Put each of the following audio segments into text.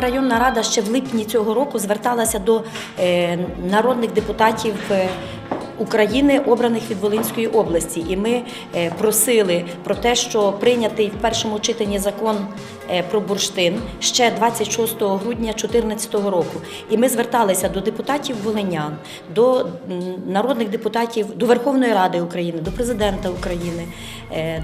Районна рада ще в липні цього року зверталася до е, народних депутатів. е, України, обраних від Волинської області, і ми е, просили про те, що прийнятий в першому читанні закон про бурштин ще 26 грудня 2014 року. І ми зверталися до депутатів волинян, до народних депутатів, до Верховної Ради України, до президента України,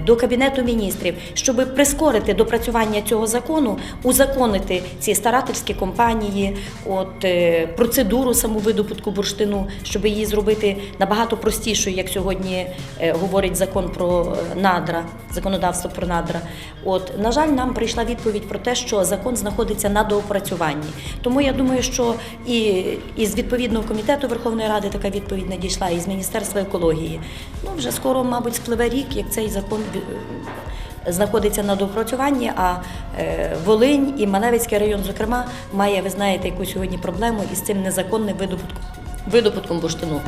до Кабінету міністрів, щоб прискорити допрацювання цього закону, узаконити ці старательські компанії, от е, процедуру саму видобутку бурштину, щоб її зробити набагато простішою, як сьогодні е, говорить закон про е, надра, законодавство про надра. От на жаль, нам прийшла відповідь про те, що закон знаходиться на доопрацюванні. Тому я думаю, що і, і з відповідного комітету Верховної Ради така відповідь надійшла, і з Міністерства екології. Ну вже скоро, мабуть, спливе рік, як цей закон е, знаходиться на доопрацюванні, а е, Волинь і Маневицький район, зокрема, має, ви знаєте, яку сьогодні проблему із цим незаконним видобутком, видобутком бурштину.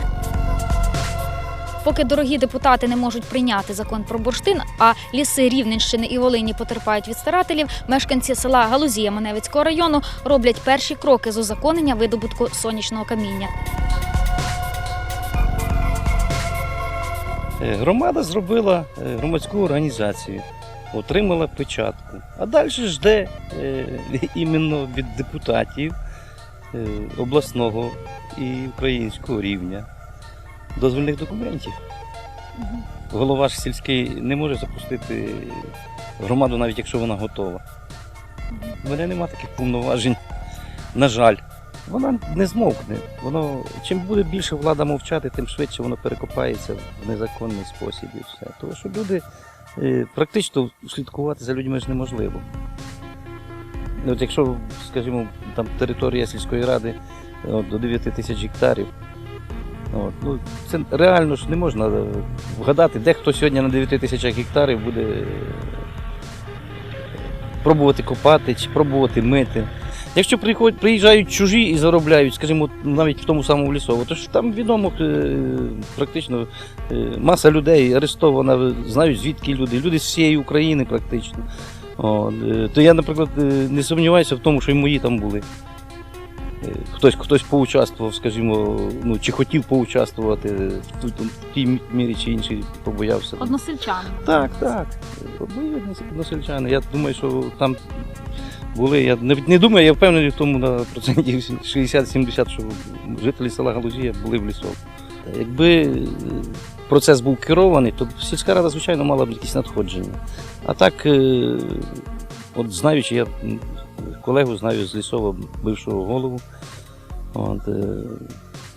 Поки дорогі депутати не можуть прийняти закон про бурштин, а ліси Рівненщини і Волині потерпають від старателів, мешканці села Галузія Маневицького району роблять перші кроки з узаконення видобутку сонячного каміння. Громада зробила е, громадську організацію, отримала печатку. А далі жде е, іменно від депутатів е, обласного і українського рівня дозвільних документів. Голова ж сільський не може запустити громаду, навіть якщо вона готова. У мене нема таких повноважень. На жаль, вона не змовкне. Воно чим буде більше влада мовчати, тим швидше воно перекопається в незаконний спосіб і все. Тому що люди е, практично слідкувати за людьми ж неможливо. От якщо, скажімо, там територія сільської ради от, до 9 тисяч гектарів, от, ну, це реально ж не можна е, вгадати, де хто сьогодні на 9 тисячах гектарів буде е, пробувати копати чи пробувати мити. Якщо приходять, приїжджають чужі і заробляють, скажімо, навіть в тому самому лісово, то ж там відомо е, практично е, маса людей арестована, знають звідки люди, люди з всієї України практично. От, е, то я, наприклад, не сумніваюся в тому, що і мої там були. Хтось, хтось поучаствував, скажімо, ну, чи хотів поучаствувати в в тій мірі чи іншій побоявся. Односельчани. Так, так. Односельчани. Я думаю, що там були. Я не, не думаю, я впевнений в тому на процентів 60-70, що жителі села Галузія були в лісок. Якби е, процес був керований, то сільська рада, звичайно, мала б якісь надходження. А так, е, от знаючи, я колегу знаю з лісова, бившого голову. От, е,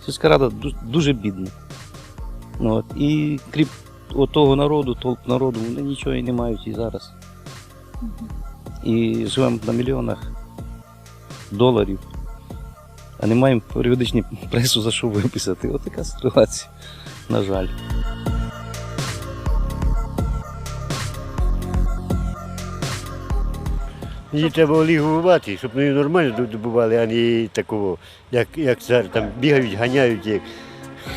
сільська рада дуже бідна. От, і крім того народу, толп народу, вони нічого і не мають і зараз. І живемо на мільйонах доларів, а не маємо періодичні пресу за що виписати. От така ситуація, на жаль. Її треба олігувати, щоб вони нормально добували, а не такого, як, як зараз там бігають, ганяють. Як.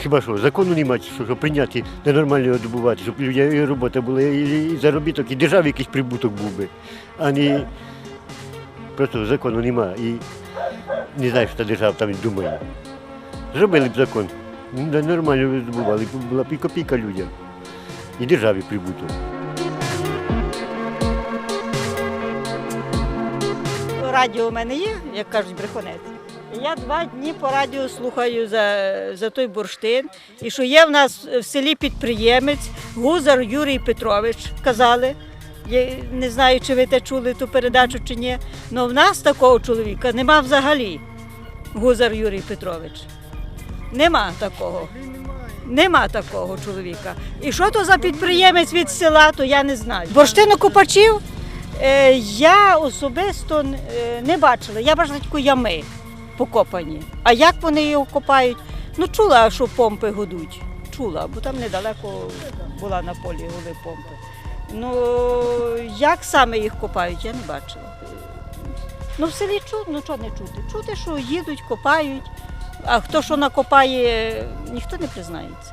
Хіба що, закону немає, що, щоб прийняти ненормально його щоб і робота була, і, і заробіток, і державі якийсь прибуток був би, а не просто закону немає. І не знаю, що та держава там думає. Зробили б закон, нормально добували, була б і копійка людям, і державі прибуток. Радіо у мене є, як кажуть, брехунець. Я два дні по радіо слухаю за, за той бурштин. І що є в нас в селі підприємець Гузар Юрій Петрович, казали. Я не знаю, чи ви те чули ту передачу чи ні. але в нас такого чоловіка нема взагалі. Гузар Юрій Петрович. Нема такого. Нема такого чоловіка. І що то за підприємець від села, то я не знаю. Бурштинокопачів Е, я особисто е, не бачила. Я бачила тільки ями покопані. А як вони його копають? Ну, чула, що помпи гудуть. Чула, бо там недалеко була на полі голи помпи. Ну, як саме їх копають, я не бачила. Ну, в селі чути, ну чого не чути? Чути, що їдуть, копають, а хто що накопає, ніхто не признається.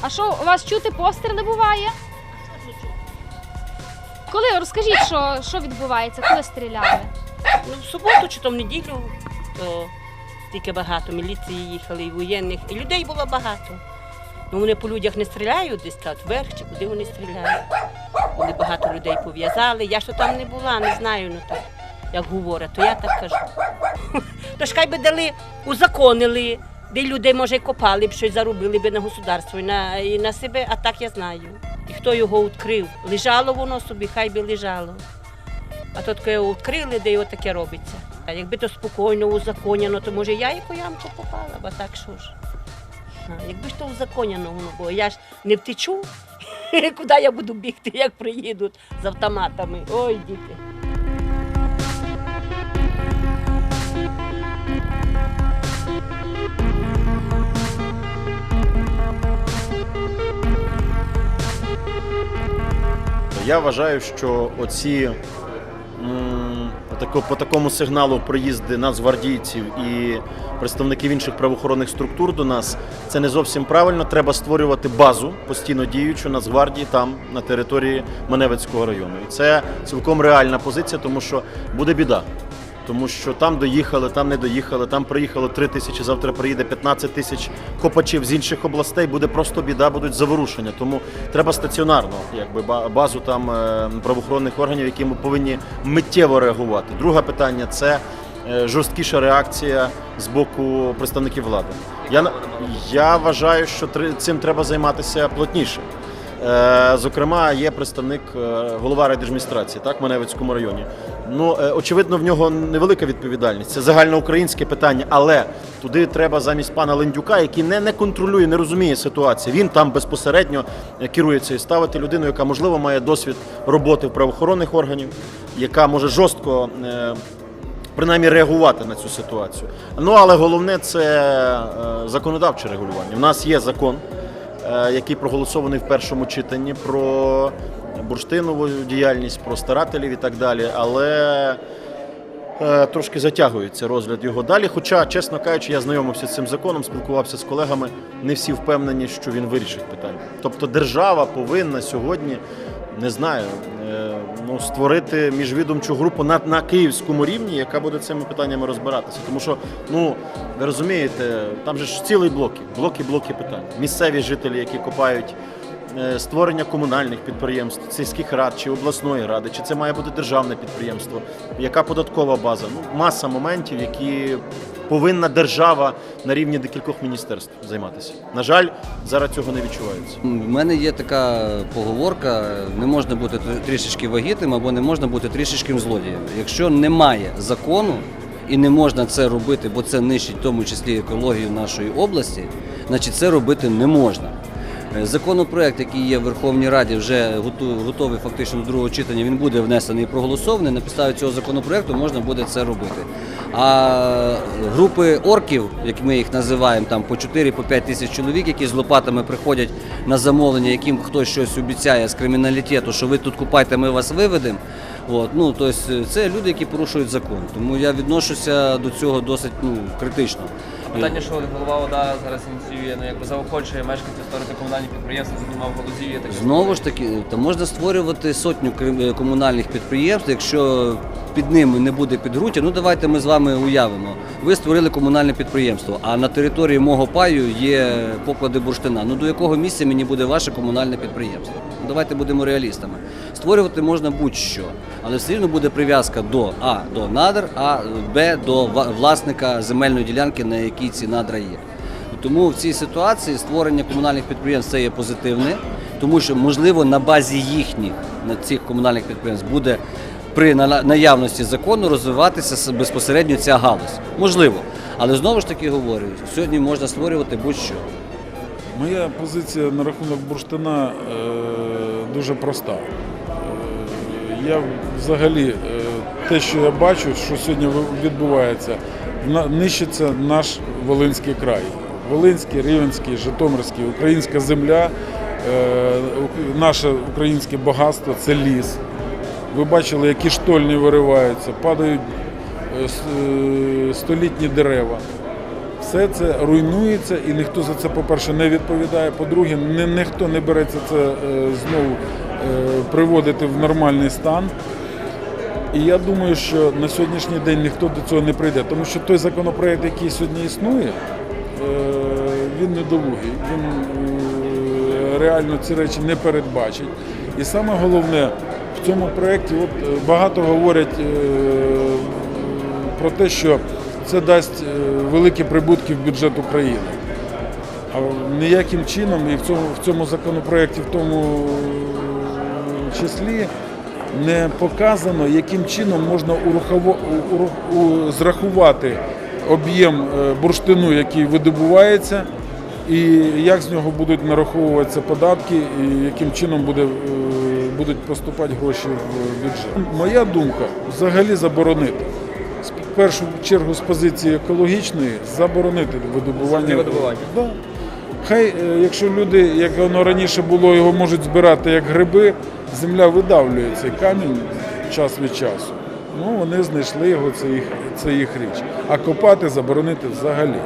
А що у вас чути постріли буває? Коли розкажіть, що, що відбувається, коли стріляли? Ну, в суботу чи то в неділю, то стільки багато міліції їхали, і воєнних, і людей було багато. Ну вони по людях не стріляють десь так, вверх чи куди вони стріляють. Вони багато людей пов'язали. Я що там не була, не знаю, ну так, як говорять, то я так кажу. То ж хай би дали, узаконили, де люди, може, копали б щось заробили б на государство і на, і на себе, а так я знаю. І хто його відкрив? Лежало воно собі, хай би лежало. А то таке його відкрили, де його таке робиться. А якби то спокійно, узаконено, то може я яку ямку попала, бо так що ж. Якби ж то узаконено воно було, я ж не втечу, куди я буду бігти, як приїдуть з автоматами. Ой, діти. Я вважаю, що оці тако- по такому сигналу приїзди нацгвардійців і представників інших правоохоронних структур до нас це не зовсім правильно. Треба створювати базу постійно діючу Нацгвардії там на території Маневицького району. І це цілком реальна позиція, тому що буде біда. Тому що там доїхали, там не доїхали, там приїхало 3 тисячі, завтра приїде 15 тисяч копачів з інших областей, буде просто біда, будуть заворушення. Тому треба стаціонарно, якби базу там е, правоохоронних органів, які ми повинні миттєво реагувати. Друге питання це е, жорсткіша реакція з боку представників влади. Я, я вважаю, що цим треба займатися плотніше. Е, Зокрема, є представник голова райдержадміністрації, так, в Маневицькому районі. Ну, е, очевидно, в нього невелика відповідальність. Це загальноукраїнське питання, але туди треба замість пана Лендюка, який не, не контролює, не розуміє ситуацію. Він там безпосередньо е, керується і ставити людину, яка можливо має досвід роботи в правоохоронних органів, яка може жорстко. е, принаймні реагувати на цю ситуацію. Ну але головне це законодавче регулювання. У нас є закон, який проголосований в першому читанні про бурштинову діяльність, про старателів і так далі. Але е, трошки затягується розгляд його далі. Хоча, чесно кажучи, я знайомився з цим законом, спілкувався з колегами. Не всі впевнені, що він вирішить питання. Тобто держава повинна сьогодні. Не знаю, е, ну створити міжвідомчу групу на, на київському рівні, яка буде цими питаннями розбиратися. Тому що, ну ви розумієте, там же ж цілий блоки, блоки, блоки питань. Місцеві жителі, які копають створення комунальних підприємств, сільських рад чи обласної ради, чи це має бути державне підприємство, яка податкова база. Ну, маса моментів, які повинна держава на рівні декількох міністерств займатися. На жаль, зараз цього не відчувається. У мене є така поговорка: не можна бути трішечки вагітним або не можна бути трішечки злодієм. Якщо немає закону і не можна це робити, бо це нищить в тому числі екологію нашої області, значить це робити не можна. Е, Законопроект, який є в Верховній Раді, вже готовий фактично до другого читання. Він буде внесений і проголосований. На підставі цього законопроекту можна буде це робити. А групи орків, як ми їх називаємо, там по 4 по 5 тисяч чоловік, які з лопатами приходять на замовлення, яким хтось щось обіцяє з криміналітету, що ви тут купайте, ми вас виведемо. От, ну, тобто, це люди, які порушують закон. Тому я відношуся до цього досить ну, критично. Питання, що голова ОДА зараз ініціює, ну якби заохочує мешканців створити комунальні підприємства, зокрема в Галузі, Знову ж таки, та можна створювати сотню е, комунальних підприємств, якщо під ними не буде підґрунтя. Ну давайте ми з вами уявимо. Ви створили комунальне підприємство, а на території мого паю є поклади бурштина. Ну до якого місця мені буде ваше комунальне підприємство? Давайте будемо реалістами. Створювати можна будь-що, але все рівно буде прив'язка до А до надр, а Б до власника земельної ділянки, на якій ці надра є. Тому в цій ситуації створення комунальних підприємств це є позитивне, тому що можливо на базі їхніх на цих комунальних підприємств буде при на- наявності закону розвиватися безпосередньо ця галузь. Можливо, але знову ж таки говорю, сьогодні можна створювати будь-що. Моя позиція на рахунок бурштина е, дуже проста. Е, я взагалі е, те, що я бачу, що сьогодні відбувається, нищиться наш Волинський край. Волинський, Рівенський, Житомирський, українська земля, наше українське багатство це ліс. Ви бачили, які штольні вириваються, падають е, е, столітні дерева. Все це руйнується і ніхто за це, по-перше, не відповідає. По-друге, ні, ніхто не береться це е, знову приводити в нормальний стан. І я думаю, що на сьогоднішній день ніхто до цього не прийде, тому що той законопроект, який сьогодні існує, він недолугий, він реально ці речі не передбачить. І саме головне в цьому проєкті от е, багато говорять е, про те, що це дасть е, великі прибутки в бюджет України. А ніяким чином і в цьому, в цьому законопроєкті, в тому числі, не показано, яким чином можна урахово- у- у- зрахувати об'єм бурштину, який видобувається, і як з нього будуть нараховуватися податки, і яким чином буде, будуть поступати гроші в бюджет. Моя думка взагалі заборонити. В першу чергу з позиції екологічної заборонити видобування. Видобування. Да. Хай, е, якщо люди, як воно раніше було, його можуть збирати як гриби, земля видавлює цей камінь час від часу. Ну, вони знайшли його, це їх, це їх річ. А копати заборонити взагалі.